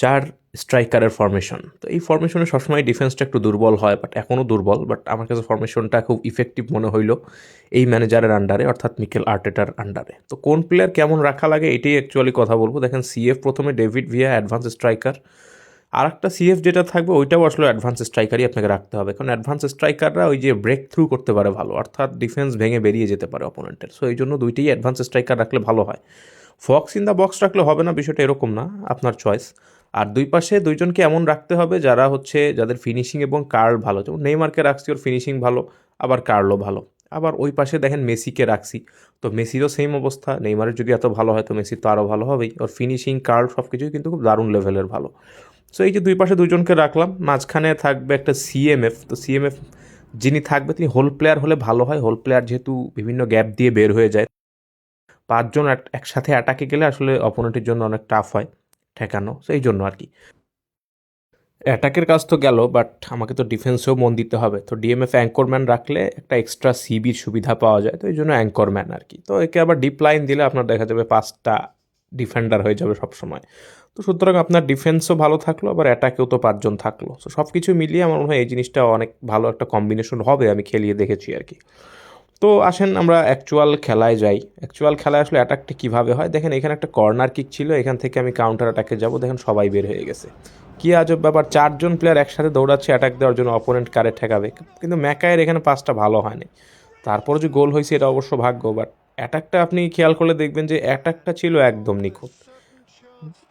চার স্ট্রাইকারের ফরমেশন তো এই ফরমেশনে সবসময় ডিফেন্সটা একটু দুর্বল হয় বাট এখনও দুর্বল বাট আমার কাছে ফরমেশনটা খুব ইফেক্টিভ মনে হইল এই ম্যানেজারের আন্ডারে অর্থাৎ মিকেল আর্টেটার আন্ডারে তো কোন প্লেয়ার কেমন রাখা লাগে এটাই অ্যাকচুয়ালি কথা বলব। দেখেন সিএফ প্রথমে ডেভিড ভিয়া অ্যাডভান্স স্ট্রাইকার আর একটা সিএফ যেটা থাকবে, ওইটাও আসলে অ্যাডভান্স স্ট্রাইকারই আপনাকে রাখতে হবে। কারণ অ্যাডভান্স স্ট্রাইকাররা ওই যে ব্রেক থ্রু করতে পারে ভালো, অর্থাৎ ডিফেন্স ভেঙে বেরিয়ে যেতে পারে অপোনেন্টের সো এই জন্য দুইটাই অ্যাডভান্স স্ট্রাইকার রাখলে ভালো হয়। ফক্স ইন দ্য বক্স রাখলে হবে না, বিষয়টা এরকম না, আপনার চয়েস আর দুই পাশে দুইজনকে এমন রাখতে হবে যারা হচ্ছে যাদের ফিনিশিং এবং কার্ল ভালো। যেমন নেইমারকে রাখছি, ওর ফিনিশিং ভালো, আবার কার্লও ভালো। আবার ওই পাশে দেখেন মেসিকে রাখছি। তো মেসিরও সেম অবস্থা, নেইমারের যদি এত ভালো হয় তো মেসির তো আরও ভালো হবেই। ওর ফিনিশিং কার্ল সব কিছুই কিন্তু খুব দারুণ লেভেলের ভালো। সো এই যে দুই পাশে দুজনকে রাখলাম, মাঝখানে থাকবে একটা সিএমএফ তো সিএমএফ যিনি থাকবে তিনি হোল প্লেয়ার হলে ভালো হয়। হোল প্লেয়ার যেহেতু বিভিন্ন গ্যাপ দিয়ে বের হয়ে যায়। পাঁচজন এক- একসাথে অ্যাটাকে গেলে আসলে অপোনেন্টের জন্য অনেক টাফ হয়। ঠেকানো সো এই জন্য আর কি। অ্যাটাকের কাজ তো গেল বাট আমাকে তো ডিফেন্সেও মন দিতে হবে। তো ডিএমএফ অ্যাঙ্করম্যান রাখলে একটা এক্সট্রা সিবির সুবিধা পাওয়া যায়, তো এই জন্য অ্যাঙ্করম্যান আর কি। তো একে আবার ডিপ লাইন দিলে আপনার দেখা যাবে পাঁচটা ডিফেন্ডার হয়ে যাবে সব সময় তো সুতরাং আপনার ডিফেন্সও ভালো থাকল, আবার অ্যাটাকেও তো পাঁচজন থাকল। তো সব কিছু মিলিয়ে আমার মনে হয় এই জিনিসটা অনেক ভালো একটা কম্বিনেশন হবে, আমি খেলিয়ে দেখেছি আর কি। তো আসেন আমরা অ্যাকচুয়াল খেলায় যাই। অ্যাকচুয়াল খেলায় আসলে অ্যাটাকটা কীভাবে হয়? দেখেন এখানে একটা কর্নার কিক ছিল, এখান থেকে আমি কাউন্টার অ্যাটাকে যাব। দেখেন সবাই বের হয়ে গেছে। কি আজব ব্যাপার, চারজন প্লেয়ার একসাথে দৌড়াচ্ছে অ্যাটাক দেওয়ার জন্য অপোনেন্ট কারে ঠেকাবে? কিন্তু ম্যাকায়ের এখানে পাঁচটা ভালো হয়নি। তারপর যে গোল হয়েছে, এটা অবশ্য ভাগ্য বাট অ্যাটাকটা আপনি খেয়াল করলে দেখবেন যে অ্যাটাকটা ছিল একদম নিখুঁত।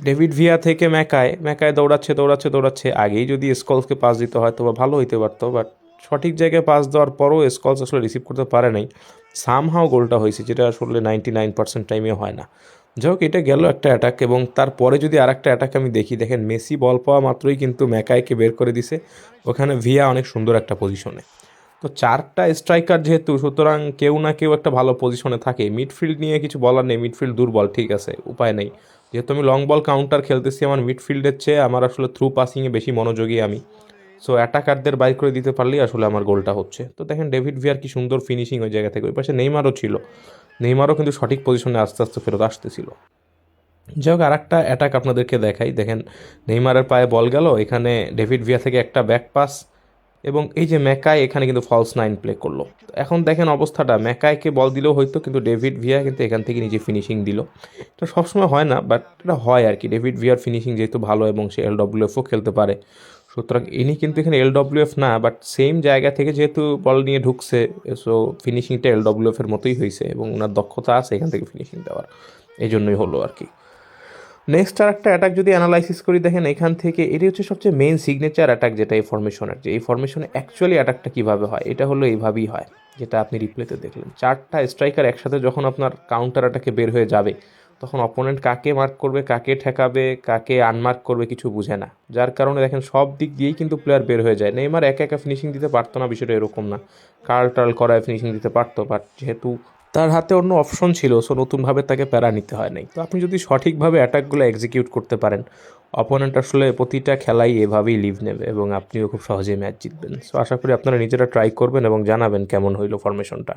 ডেভিড ভিয়া থেকে ম্যাকায় ম্যাকায় দৌড়াচ্ছে দৌড়াচ্ছে দৌড়াচ্ছে। আগেই যদি স্কলসকে পাস দিতে হয়, তো ভালো হইতে পারতো বাট সঠিক জায়গায় পাস দেওয়ার পরও স্কলস আসলে রিসিভ করতে পারে নাই। সামহাও গোলটা হয়েছে, যেটা আসলে নাইনটি নাইন পার্সেন্ট টাইমে হয় না। যাই হোক, এটা গেল একটা অ্যাটাক এবং তারপরে যদি আর একটা অ্যাটাক আমি দেখি, দেখেন মেসি বল পাওয়া মাত্রই কিন্তু ম্যাকাইকে বের করে দিছে। ওখানে ভিয়া অনেক সুন্দর একটা পজিশনে তো চারটা স্ট্রাইকার যেহেতু, সুতরাং কেউ না কেউ একটা ভালো পজিশনে থাকে। মিডফিল্ড নিয়ে কিছু বলার নেই মিডফিল্ড দুর্বল, ঠিক আছে, উপায় নেই। যেহেতু আমি লং বল কাউন্টার খেলতেছি, আমার মিডফিল্ডের চেয়ে আমার আসলে থ্রু পাসিংয়ে বেশি মনোযোগী আমি। সো অ্যাটাকারদের বাইর করে দিতে পারলেই আসলে আমার গোলটা হচ্ছে। তো দেখেন ডেভিড ভিয়ার কি সুন্দর ফিনিশিং ওই জায়গা থেকে। ওই পাশে নেইমারও ছিল। নেইমারও কিন্তু সঠিক পজিশনে আস্তে আস্তে ফেরত আসতেছিল। যাই হোক আর একটা অ্যাটাক আপনাদেরকে দেখাই। দেখেন নেইমারের পায়ে বল গেল। এখানে ডেভিড ভিয়া থেকে একটা ব্যাক পাস এবং এই যে ম্যাকায় এখানে কিন্তু ফলস নাইন প্লে করল। এখন দেখেন অবস্থাটা। ম্যাকাইকে বল দিলেও হয়তো, কিন্তু ডেভিড ভিয়া কিন্তু এখান থেকে নিজে ফিনিশিং দিল। এটা সবসময় হয় না বাট এটা হয় আর কি। ডেভিড ভিয়ার ফিনিশিং যেহেতু ভালো এবং সে এল ডব্লিউএফও খেলতে পারে। সুতরাং ইনি কিন্তু এখানে এল ডব্লিউএফ না বাট সেম জায়গা থেকে যেহেতু বল নিয়ে ঢুকছে সো ফিনিশিংটা এল ডব্লিউএফের মতোই হয়েছে এবং ওনার দক্ষতা আছে এখান থেকে ফিনিশিং দেওয়ার। এই জন্যই হলো আর কি। নেক্সট আর একটা অ্যাটাক যদি অ্যানালাইসিস করি, দেখেন এখান থেকে এটি হচ্ছে সবচেয়ে মেইন সিগনেচার অ্যাটাক যেটা এই ফরমেশনের যে এই ফরমেশনে অ্যাকচুয়ালি অ্যাটাকটা কীভাবে হয়, এটা হলো এইভাবেই হয়, যেটা আপনি রিপ্লেতে দেখলেন। চারটা স্ট্রাইকার একসাথে যখন আপনার কাউন্টার অ্যাটাকে বের হয়ে যাবে তখন অপোনেন্ট কাকে মার্ক করবে, কাকে ঠেকাবে, কাকে আনমার্ক করবে কিছু বুঝে না। যার কারণে দেখেন সব দিক দিয়েই কিন্তু প্লেয়ার বের হয়ে যায়। নেইমার একা একা ফিনিশিং দিতে পারতো না, বিষয়টা এরকম না। কার্ল টার্ল করায় ফিনিশিং দিতে পারতো বাট যেহেতু তার হাতে অন্য অপশন ছিল সো নতুনভাবে তাকে প্যারা নিতে হয় নাই। তো আপনি যদি সঠিকভাবে অ্যাটাকগুলো এক্সিকিউট করতে পারেন অপোনেন্ট আসলে প্রতিটা খেলাই এভাবেই লিভ নেবে এবং আপনিও খুব সহজেই ম্যাচ জিতবেন। সো আশা করি আপনারা নিজেরা ট্রাই করবেন এবং জানাবেন কেমন হইল ফরমেশনটা